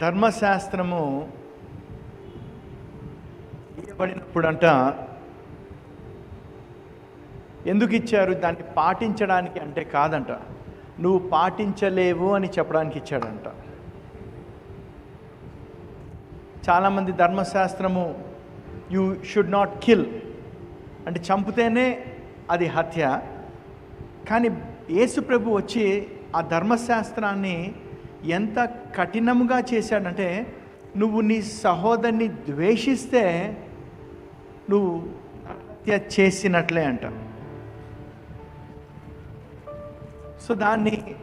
ధర్మశాస్త్రము ఇవ్వబడినప్పుడంట ఎందుకు ఇచ్చారు దాన్ని పాటించడానికి అంటే కాదంట. నువ్వు పాటించలేవు అని చెప్పడానికి ఇచ్చాడంట. చాలామంది ధర్మశాస్త్రము యు షుడ్ నాట్ కిల్. అంటే చంపితేనే అది హత్య. కానీ యేసు ప్రభు వచ్చి ఆ ధర్మశాస్త్రాన్ని ఎంత కఠినంగా చేశాడంటే నువ్వు నీ సహోదరిని ద్వేషిస్తే నువ్వు హత్య చేసినట్లే అంట. సో దాన్ని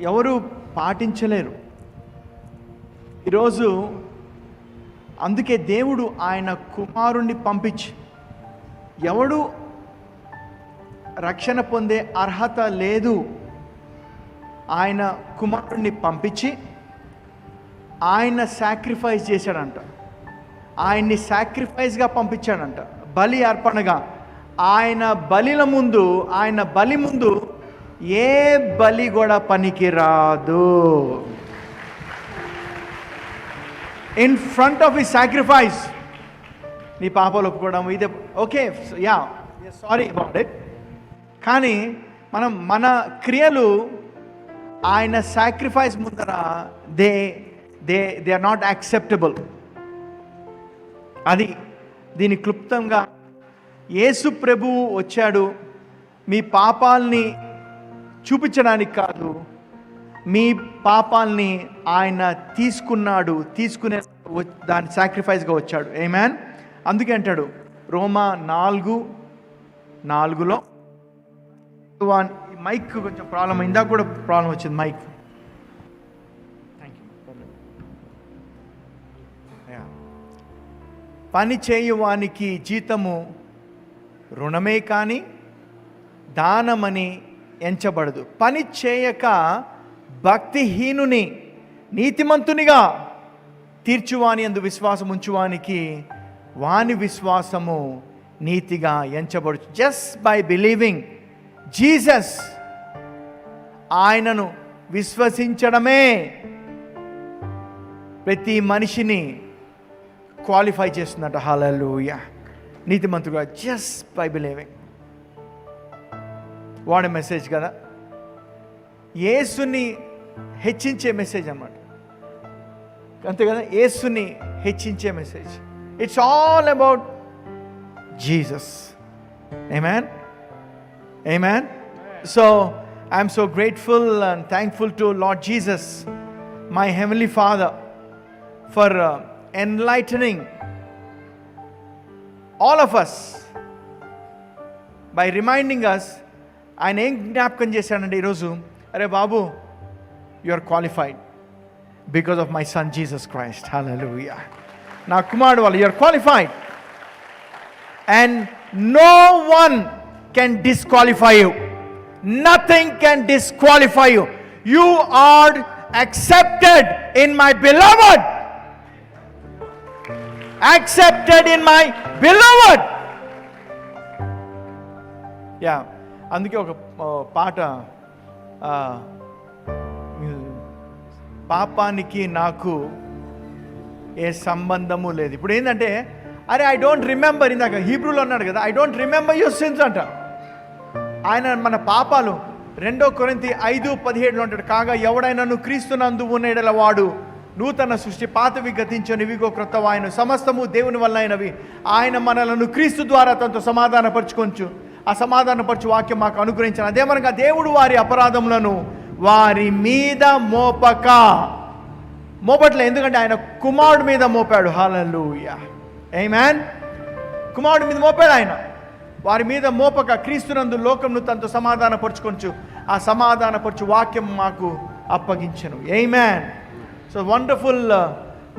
ఎవరు పాటించలేరు. ఈరోజు అందుకే దేవుడు ఆయన కుమారుణ్ణి పంపించి ఎవడు రక్షణ పొందే అర్హత లేదు ఆయన కుమారుణ్ణి పంపించి ఆయన సాక్రిఫైస్ చేశాడంట. ఆయన్ని సాక్రిఫైస్గా పంపించాడంట. బలి అర్పణగా. ఆయన బలిల ముందు ఆయన బలి ముందు ఏ బలి కూడా పనికిరాదు. ఇన్ ఫ్రంట్ ఆఫ్ ఈ సాక్రిఫైస్ నీ పాపలు ఒప్పుకోవడం ఇదే okay yeah sorry about it కానీ మనం మన క్రియలు ఆయన సాక్రిఫైస్ ముందర they they they are not acceptable. అది దీని క్లుప్తంగా యేసు ప్రభువు వచ్చాడు మీ పాపాల్ని చూపించడానికి కాదు మీ పాపాల్ని ఆయన తీసుకున్నాడు తీసుకునే వ- దాని సాక్రిఫైస్గా వచ్చాడు. ఏ మ్యాన్ అందుకే అంటాడు రోమా నాలుగు నాలుగులో వన్ మైక్ కొంచెం ప్రాబ్లం ఇందాక కూడా ప్రాబ్లం వచ్చింది మైక్. Thank you. పని చేయువానికి జీతము రుణమే కానీ దానమని ఎంచబడదు. పని చేయక భక్తిహీనుని నీతిమంతునిగా తీర్చువాని అందు విశ్వాసం ఉంచువానికి వాని విశ్వాసము నీతిగా ఎంచబడు జస్ట్ బై బిలీవింగ్ జీసస్ ఆయనను విశ్వసించడమే ప్రతి మనిషిని క్వాలిఫై చేస్తుందట హాలూయ నీతిమంతుడుగా. జస్ట్ బై బిలీవింగ్ వాడే మెసేజ్ కదా. యేసుని హెచ్చించే మెసేజ్ అన్నమాట. అంతే కదా? యేసుని హెచ్చించే message. It's all about Jesus amen amen so I'm so grateful and thankful to Lord Jesus my heavenly father for enlightening all of us by reminding us ఆయన ఏం జ్ఞాపకం చేశాడంటే ఈరోజు అరే బాబు you are qualified because of my son Jesus Christ hallelujah నా కుమారుడు వాళ్ళు you are qualified and no one can disqualify you nothing can disqualify you you are accepted in my beloved. Accepted in my beloved. Yeah అందుకే ఒక పాట పాపానికి నాకు ఏ సంబంధము లేదు. ఇప్పుడు ఏంటంటే అరే ఐ డోంట్ రిమెంబర్ ఇందాక హీబ్రూలో అన్నాడు కదా I don't remember your sins అంటారు ఆయన మన పాపాలు. రెండో కొరింతి ఐదు పదిహేడులో అంటాడు కాగా ఎవడైనాను క్రీస్తునందు ఉన్నడల వాడు. నూతన సృష్టి పాతవి గతించని ఇవిగో క్రొత్త ఆయన సమస్తము దేవుని వల్ల అయినవి ఆయన మనలను క్రీస్తు ద్వారా తనతో సమాధానపరచుకొంచు. ఆ సమాధానపరచు వాక్యం మాకు అనుగ్రహించాను అదేమనగా దేవుడు వారి అపరాధములను వారి మీద మోపక. మోపట్లే ఎందుకంటే ఆయన కుమారుడు మీద మోపాడు. హాలూయా ఏ మ్యాన్ కుమారుడు మీద మోపాడు ఆయన. వారి మీద మోపక క్రీస్తునందు లోకంను తనతో సమాధానపరచుకొంచు ఆ సమాధానపరచు వాక్యం మాకు అప్పగించను. Amen so wonderful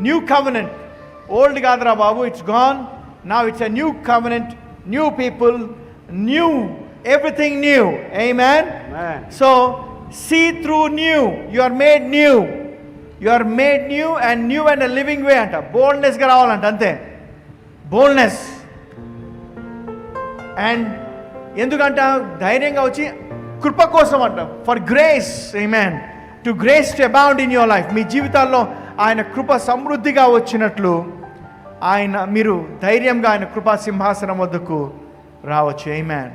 new covenant old కాదురా బాబు ఇట్స్ గాన్ నా it's a new covenant new people new everything new amen. So see through new you are made new you are made new and new and living way అంట. బోల్డ్నెస్గా రావాలంట అంతే. Boldness and ఎందుకంట ధైర్యంగా వచ్చి కృప కోసం అంట. For grace amen to grace to abound in your life మీ జీవితాల్లో ఆయన కృప సమృద్ధిగా వచ్చినట్లు ఆయన మీరు ధైర్యంగా ఆయన కృపా సింహాసనం వద్దకు రావచ్చు. ఏ మ్యాన్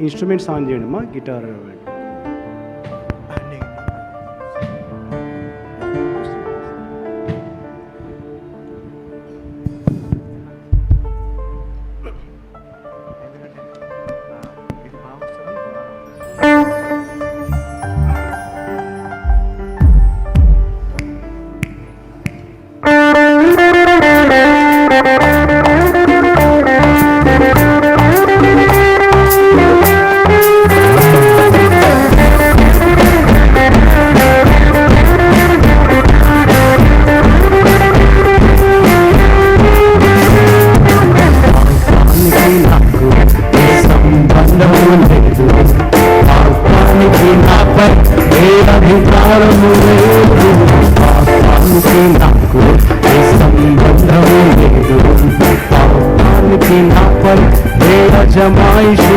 ఇన్స్ట్రుమెంట్స్ ఆన్ చేయండి మా గిటార్ I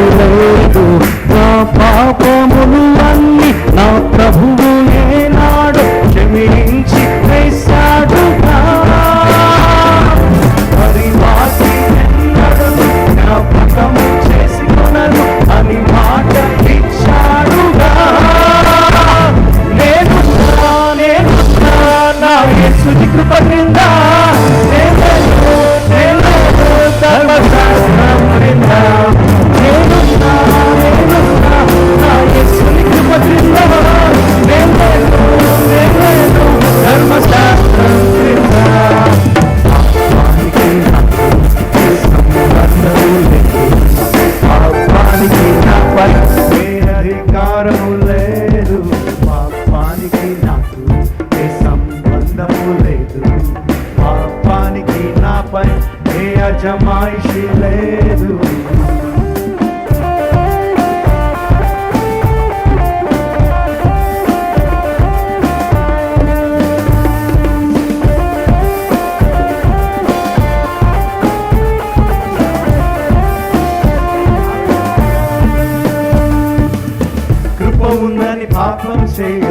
say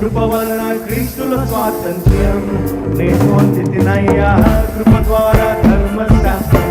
కృప వలన క్రీస్తుల స్వాతంత్ర్యం. నేను తినయ్యా కృప ద్వారా ధర్మ ధర్మశాస్త్రం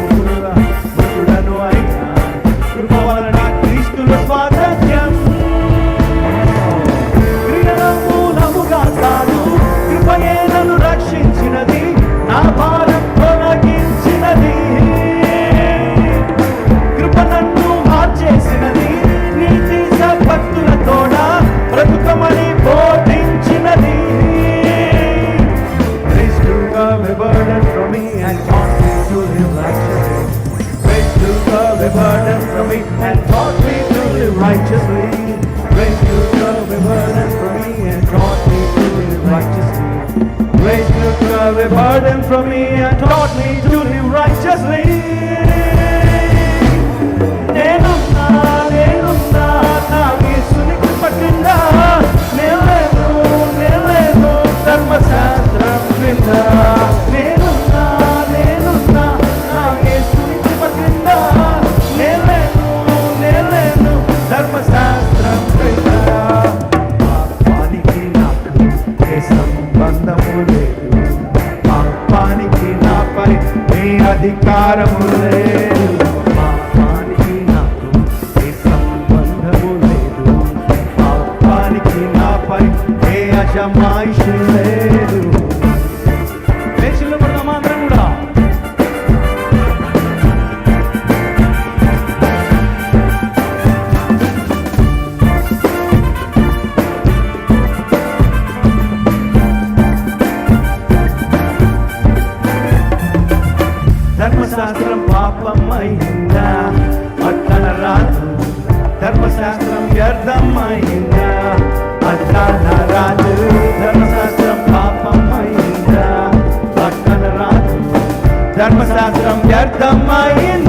தம்மாயின்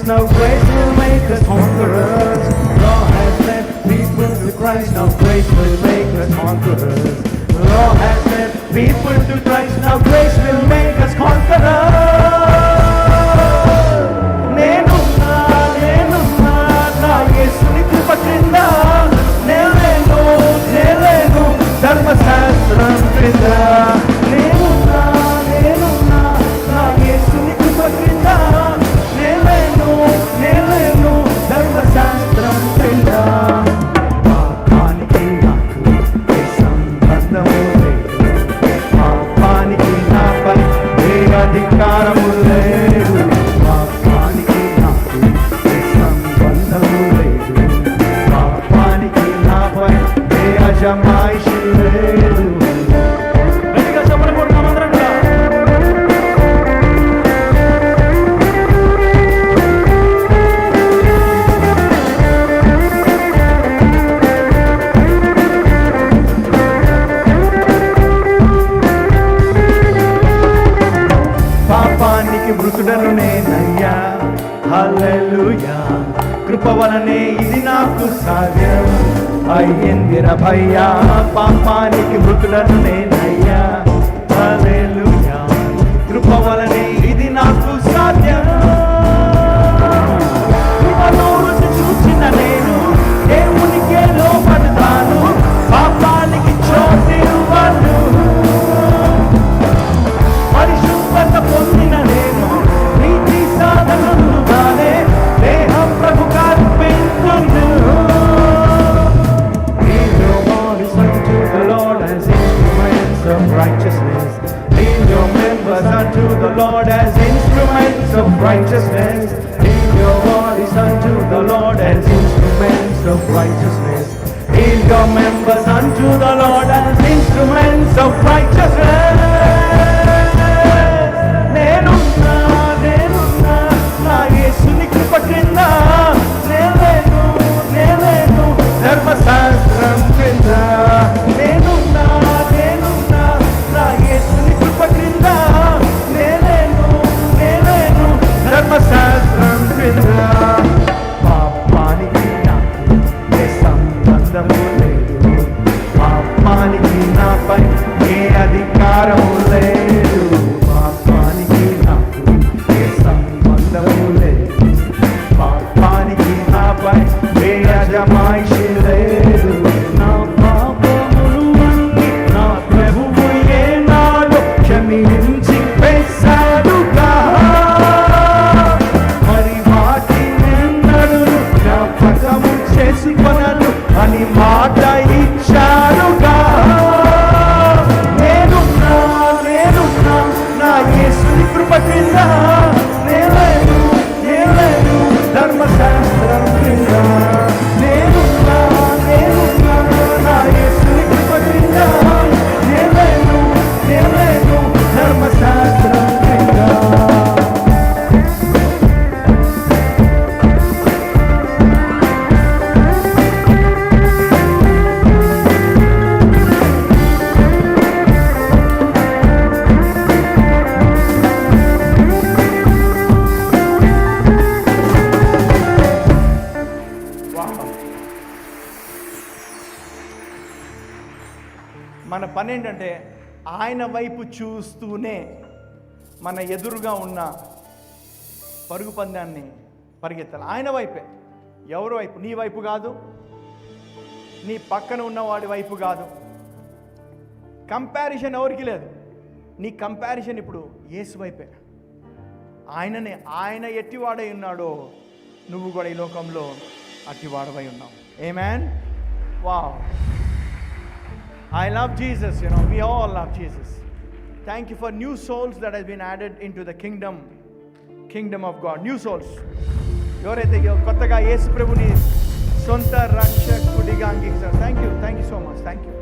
There's no grace will make us conquerors. Law has left people to Christ. No grace will make us conquerors. Law has left people to నాకు అయ్యింది రభయ్యా పాపానికి మృతులను నేనయ్యా. కృప వలనే మన పని ఏంటంటే ఆయన వైపు చూస్తూనే మన ఎదురుగా ఉన్న పరుగు పందాన్ని పరిగెత్తాలి. ఆయన వైపే. ఎవరి వైపు? నీ వైపు కాదు. నీ పక్కన ఉన్నవాడి వైపు కాదు. కంపారిజన్ ఎవరికి లేదు. నీ కంపారిజన్ ఇప్పుడు ఏసు వైపే. ఆయననే ఆయన ఎట్టివాడై ఉన్నాడో నువ్వు కూడా ఈ లోకంలో అట్టివాడవై ఉన్నావు. Amen wow wow I love Jesus you know we all love Jesus thank you for new souls that he's been added into the kingdom kingdom of God new souls ఎవరైతే కొత్తగా యేసు ప్రభుని సొంత రక్షకుడిగా అంగీకరిస్తారు thank you thank you so much thank you